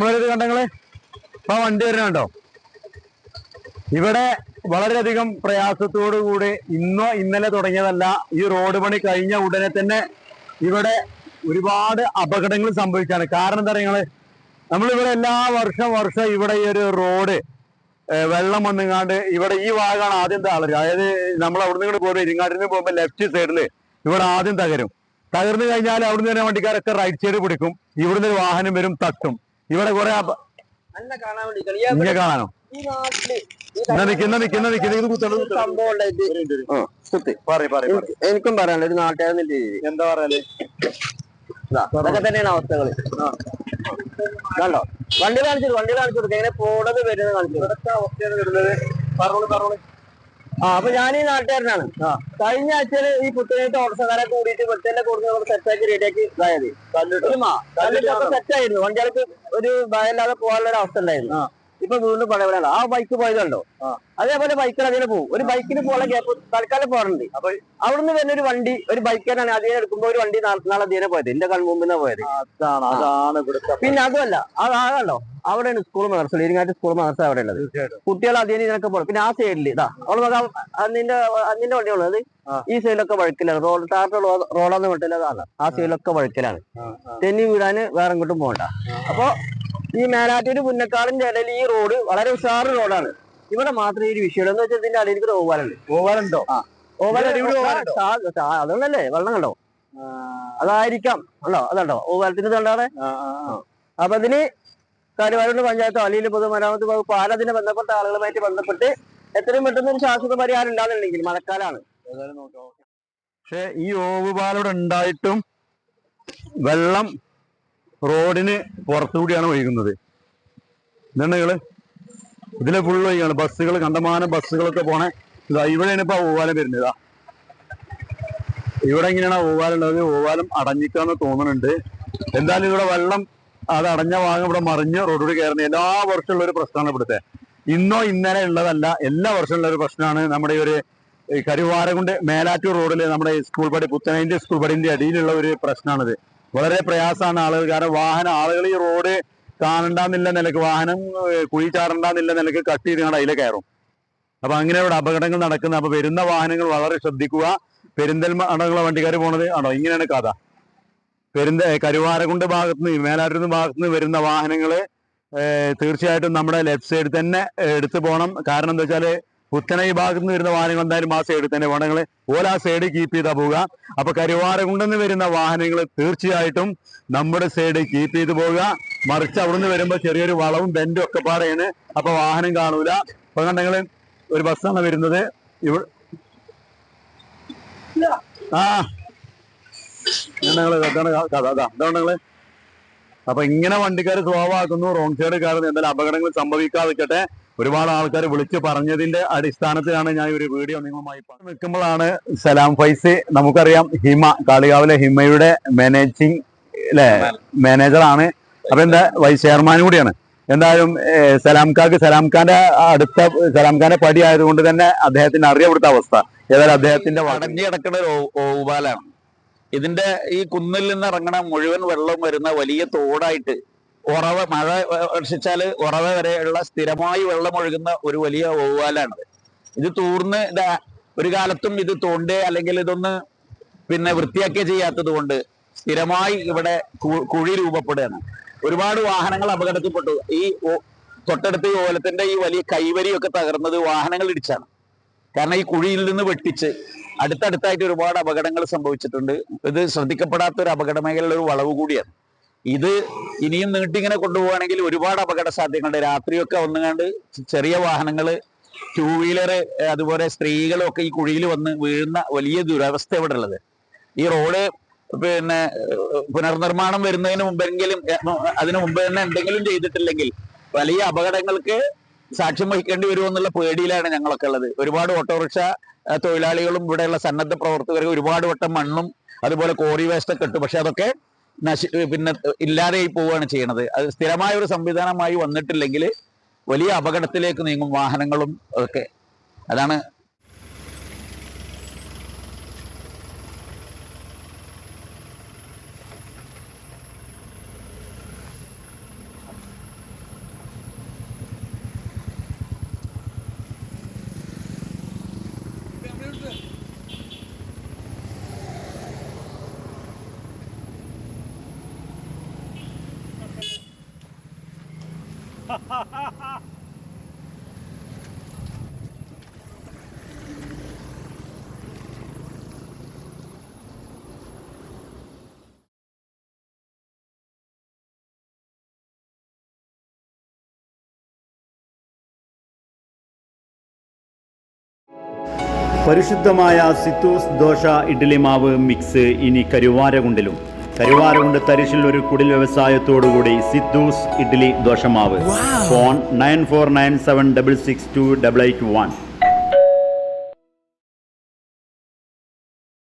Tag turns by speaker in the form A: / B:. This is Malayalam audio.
A: മൃഗങ്ങളൊരു കണ്ടങ്ങൾ? ഇപ്പൊ വണ്ടി വരുന്നുണ്ടോ ഇവിടെ വളരെയധികം പ്രയാസത്തോടു കൂടി ഇന്നോ ഇന്നലെ തുടങ്ങിയതല്ല ഈ റോഡ് പണി കഴിഞ്ഞ ഉടനെ തന്നെ ഇവിടെ ഒരുപാട് അപകടങ്ങൾ സംഭവിച്ചാണ്. കാരണം എന്താ പറയുക നമ്മളിവിടെ എല്ലാ വർഷം വർഷം ഇവിടെ ഈ ഒരു റോഡ് വെള്ളം വന്നുങ്ങാണ്ട് ഇവിടെ ഈ ഭാഗമാണ് ആദ്യം തളരുക അതായത് നമ്മൾ അവിടുന്ന് ഇങ്ങോട്ട് പോകുമ്പോൾ ഇരിങ്ങാട്ടിന് പോകുമ്പോൾ ലെഫ്റ്റ് സൈഡിൽ ഇവിടെ ആദ്യം തകരും. തകർന്നു കഴിഞ്ഞാൽ അവിടുന്ന് തന്നെ വണ്ടിക്കാരൊക്കെ റൈറ്റ് സൈഡ് പിടിക്കും. ഇവിടുന്ന് ഒരു വാഹനം വരും തട്ടും. ഇവിടെ കുറെ ഇങ്ങനെ കാണാനോ?
B: എനിക്ക് പറയാനുള്ള ഒരു നാട്ടുകാരൻ
A: എന്താ പറയാ
B: തന്നെയാണ് അവസ്ഥകൾ. കണ്ടോ? വണ്ടി കാണിച്ചു വണ്ടി കാണിച്ചു കൊടുക്കുക എങ്ങനെ പോണത് വരുന്നത് കാണിച്ചു
A: അവസ്ഥയാണ് വരുന്നത്. പറഞ്ഞോളൂ പറഞ്ഞോളൂ.
B: ആ അപ്പൊ ഞാൻ ഈ നാട്ടുകാരനാണ് കഴിഞ്ഞ ആഴ്ചയിൽ ഈ പുത്തനായിട്ട് ഓട്ടസക്കാരെ കൂടിയിട്ട് വെട്ടലിന്റെ കൂടുതൽ നമ്മൾ സെറ്റാക്കി റെഡിയാക്കി ഇതായത്. സെറ്റ് സെറ്റായിരുന്നു വണ്ടികൾക്ക് ഒരു ഭയമില്ലാതെ പോകാനുള്ള ഒരു അവസ്ഥ ഉണ്ടായിരുന്നു. ഇപ്പൊ വീണ്ടും പഴയവരാണ് ആ ബൈക്ക് പോയതുണ്ടോ അതേപോലെ ബൈക്കിൽ അതിനെ പോകും ഒരു ബൈക്കിന് പോകാൻ ഗ്യാപ്പ് തൽക്കാലം പോകാറുണ്ട്.
A: അപ്പൊ
B: അവിടുന്ന് വരുന്ന ഒരു വണ്ടി ഒരു ബൈക്കാണ് അതിനെ എടുക്കുമ്പോ ഒരു വണ്ടി നാളെ അതിനെ പോയത്. എന്റെ കൺമുമ്പിന്നാ പോയത്.
A: അതാണ്
B: പിന്നെ അതുമല്ല അത് ആകല്ലോ അവിടെയാണ് സ്കൂൾ മദർസ ഇരിങ്ങാറ്റ് സ്കൂൾ മദർസ അവിടെ ഉള്ളത് കുട്ടികൾ അതിന് ഇതിനൊക്കെ പോകും പിന്നെ ആ സൈഡിൽ ഇതാ അവിടെ നോക്കാം അന്നിന്റെ അന്നിന്റെ വണ്ടിയുള്ളത്. ഈ സൈഡിലൊക്കെ വഴുക്കലാണ്. റോഡ് ടാറിന്റെ റോഡാന്ന് വിട്ടില്ല അതാണ്. ആ സൈഡിലൊക്കെ വഴക്കിലാണ്. തെന്നി വീടാന് വേറെ എങ്ങോട്ടും പോകണ്ട അപ്പൊ ഈ മേലാറ്റൂര് പുന്നക്കാടിന്റെ ഇടയിൽ ഈ റോഡ് വളരെ ഉഷാർ റോഡാണ് ഇവിടെ മാത്രമേ ഈ ഒരു വിഷയം എന്ന് വെച്ചാൽ ഇതിന്റെ അടിയിൽ കൂടെ ഓവാലുണ്ട്
A: ഓവാലുണ്ടോ?
B: അതുകൊണ്ടല്ലേ വെള്ളം കണ്ടോ? അതായിരിക്കാം. അല്ലോ അതുണ്ടോ? ഓവാലത്തിന് കണ്ടാടെ അപ്പൊ അതിന് കരുവാരുണ്ട് പഞ്ചായത്തോ അല്ലെങ്കിൽ പൊതുമരാമത്ത് വകുപ്പ് ആരതിനെ ബന്ധപ്പെട്ട ആളുകളുമായിട്ട് ബന്ധപ്പെട്ട് എത്രയും പെട്ടെന്ന് ഒരു ശാശ്വത പരിഹാരം ഉണ്ടാകുന്നുണ്ടെങ്കിൽ മഴക്കാലാണ്.
A: പക്ഷെ ഈ ഓവുപാലവിടെ ഉണ്ടായിട്ടും വെള്ളം റോഡിന് പുറത്തുകൂടിയാണ് ഒഴുകുന്നത്. എന്താണ് നിങ്ങൾ ഇതിലെ ഫുള്ള് ഒഴുകാണ്. ബസ്സുകൾ കണ്ടമാനം ബസ്സുകളൊക്കെ പോണേ. ഇതാ ഇവിടെയാണ് ഇപ്പൊ ഓവാലം വരുന്നത്. ഇതാ. ഇവിടെ എങ്ങനെയാണ് ഓവാലം ഉള്ളത്. ഓവാലം അടഞ്ഞിക്കാന്ന് തോന്നുന്നുണ്ട്. എന്തായാലും ഇവിടെ വെള്ളം അത് അടഞ്ഞ ഭാഗം ഇവിടെ മറിഞ്ഞ് റോഡിലൂടെ കയറുന്ന എല്ലാ വർഷമുള്ള ഒരു പ്രശ്നമാണ് ഇവിടുത്തെ. ഇന്നോ ഇന്നലെ ഉള്ളതല്ല. എല്ലാ വർഷമുള്ള ഒരു പ്രശ്നമാണ്. നമ്മുടെ ഒരു കരുവാരകുണ്ട് മേലാറ്റൂർ റോഡിൽ നമ്മുടെ സ്കൂൾ പടി പുത്തനൈന്റെ സ്കൂൾ പടിന്റെ അടിയിലുള്ള ഒരു പ്രശ്നമാണിത്. വളരെ പ്രയാസമാണ് ആളുകൾ. കാരണം വാഹനം ആളുകൾ ഈ റോഡ് കാണണ്ടെന്നില്ല നിലയ്ക്ക് വാഹനം കുഴി ചാടണ്ടെന്നില്ല നിലയ്ക്ക് കട്ട് ചെയ്ത് അതിലെ കയറും. അപ്പൊ അങ്ങനെ ഇവിടെ അപകടങ്ങൾ നടക്കുന്നത് അപ്പൊ വരുന്ന വാഹനങ്ങൾ വളരെ ശ്രദ്ധിക്കുക. പെരിന്തൽമണ്ണ വണ്ടിക്കാർ പോണത് ആണോ ഇങ്ങനെയാണ് കഥ. പെരിന്ത കരുവാരകുണ്ട് ഭാഗത്ത് നിന്ന് മേലാറ്റൂർ ഭാഗത്ത് നിന്ന് വരുന്ന വാഹനങ്ങൾ തീർച്ചയായിട്ടും നമ്മുടെ ലെഫ്റ്റ് സൈഡിൽ തന്നെ എടുത്തു പോകണം കാരണം എന്താ വെച്ചാൽ പുത്തനൈ ഭാഗത്ത് നിന്ന് വരുന്ന വാഹനങ്ങൾ എന്തായാലും ആ സൈഡിൽ തന്നെ വേണങ്ങൾ ഓല ആ സൈഡ് കീപ്പ് ചെയ്താൽ പോവുക. അപ്പൊ കരുവാരകുണ്ടെന്ന് വരുന്ന വാഹനങ്ങൾ തീർച്ചയായിട്ടും നമ്മുടെ സൈഡ് കീപ്പ് ചെയ്ത് പോവുക. മറിച്ച് അവിടെ നിന്ന് വരുമ്പോൾ ചെറിയൊരു വളവും ബെൻഡും ഒക്കെ പാടെയാണ്. അപ്പൊ വാഹനം കാണൂല. അപ്പൊ കണ്ടെങ്കിൽ ഒരു ബസ്സാണ് വരുന്നത്. ഇവിടെ ആ. അപ്പൊ ഇങ്ങനെ വണ്ടിക്കാർ സ്ലോവാക്കുന്നു റോങ് സൈഡ് കാരണം എന്തായാലും അപകടങ്ങൾ സംഭവിക്കാതിരിക്കട്ടെ. ഒരുപാട് ആൾക്കാർ വിളിച്ചു പറഞ്ഞതിന്റെ അടിസ്ഥാനത്തിലാണ് ഞാൻ ഒരു വീഡിയോ നിങ്ങളുമായി നിൽക്കുമ്പോഴാണ് സലാം ഫൈസ്. നമുക്കറിയാം ഹിമ കാളികാവിലെ ഹിമയുടെ മാനേജിങ് അല്ലെ മാനേജറാണ് അപ്പൊ എന്താ വൈസ് ചെയർമാൻ കൂടിയാണ്. എന്തായാലും സലാം ഖാക്ക് സലാം ഖാന്റെ അടുത്ത സലാം ഖാന്റെ പടി ആയതുകൊണ്ട് തന്നെ അദ്ദേഹത്തിന് അറിയപ്പെടുത്ത അവസ്ഥ. ഏതായാലും അദ്ദേഹത്തിന്റെ വ-
C: കിടക്കുന്ന ഒരു ഓ- ഓവുപാലാണ് ഇതിന്റെ ഈ കുന്നിൽ നിന്ന് ഇറങ്ങണ മുഴുവൻ വെള്ളം വരുന്ന വലിയ തോടായിട്ട് ഉറവ മഴ വർഷിച്ചാൽ ഉറവ വരെയുള്ള സ്ഥിരമായി വെള്ളമൊഴുകുന്ന ഒരു വലിയ ഓവാലാണ് ഇത് തൂർന്ന് ഒരു കാലത്തും ഇത് തോണ്ടേ അല്ലെങ്കിൽ ഇതൊന്ന് പിന്നെ വൃത്തിയാക്കിയേ ചെയ്യാത്തത് കൊണ്ട് സ്ഥിരമായി ഇവിടെ കുഴി രൂപപ്പെടുകയാണ്. ഒരുപാട് വാഹനങ്ങൾ അപകടത്തിൽപ്പെട്ടു. ഈ തൊട്ടടുത്ത് ഈ ഓലത്തിന്റെ ഈ വലിയ കൈവരിയൊക്കെ തകർന്നത് വാഹനങ്ങൾ ഇടിച്ചാണ്. കാരണം ഈ കുഴിയിൽ നിന്ന് വെട്ടിച്ച് അടുത്തടുത്തായിട്ട് ഒരുപാട് അപകടങ്ങൾ സംഭവിച്ചിട്ടുണ്ട്. ഇത് ശ്രദ്ധിക്കപ്പെടാത്ത ഒരു അപകട മേഖലയിലെ ഒരു വളവ് കൂടിയാണ്. ഇത് ഇനിയും നീട്ടിങ്ങനെ കൊണ്ടുപോവുകയാണെങ്കിൽ ഒരുപാട് അപകട സാധ്യതകളുണ്ട് രാത്രിയൊക്കെ ഒന്നുകാണ്ട് ചെറിയ വാഹനങ്ങൾ ടൂ വീലർ അതുപോലെ സ്ത്രീകളൊക്കെ ഈ കുഴിയിൽ വന്ന് വീഴുന്ന വലിയ ദുരവസ്ഥ ഇവിടെ ഉള്ളത് ഈ റോഡ് പിന്നെ പുനർനിർമ്മാണം വരുന്നതിന് മുമ്പെങ്കിലും അതിനു മുമ്പ് തന്നെ എന്തെങ്കിലും ചെയ്തിട്ടില്ലെങ്കിൽ വലിയ അപകടങ്ങൾക്ക് സാക്ഷ്യം വഹിക്കേണ്ടി വരുമെന്നുള്ള പേടിയിലാണ് ഞങ്ങളൊക്കെ ഉള്ളത്. ഒരുപാട് ഓട്ടോറിക്ഷ തൊഴിലാളികളും ഇവിടെയുള്ള സന്നദ്ധ പ്രവർത്തകരും ഒരുപാട് വട്ടം മണ്ണും അതുപോലെ കോറി വേസ്റ്റ് ഒക്കെ ഇട്ടു. പക്ഷെ അതൊക്കെ നശി പിന്നെ ഇല്ലാതെയായി പോവുകയാണ് ചെയ്യണത്. അത് സ്ഥിരമായ ഒരു സംവിധാനമായി വന്നിട്ടില്ലെങ്കിൽ വലിയ അപകടത്തിലേക്ക് നീങ്ങും വാഹനങ്ങളും ഒക്കെ. അതാണ്
D: പരിശുദ്ധമായ സിത്തൂസ് ദോശ ഇഡ്ഡലി മാവ് മിക്സ് ഇനി കരുവാരകുണ്ടിലും. കരുവാരകുണ്ട് തരിശിൽ ഒരു കുടിൽ വ്യവസായത്തോടുകൂടി സിദ്ധൂസ് ഇഡ്ഡലി ദോശമാവ്. Phone nine four nine seven double six two double eight one.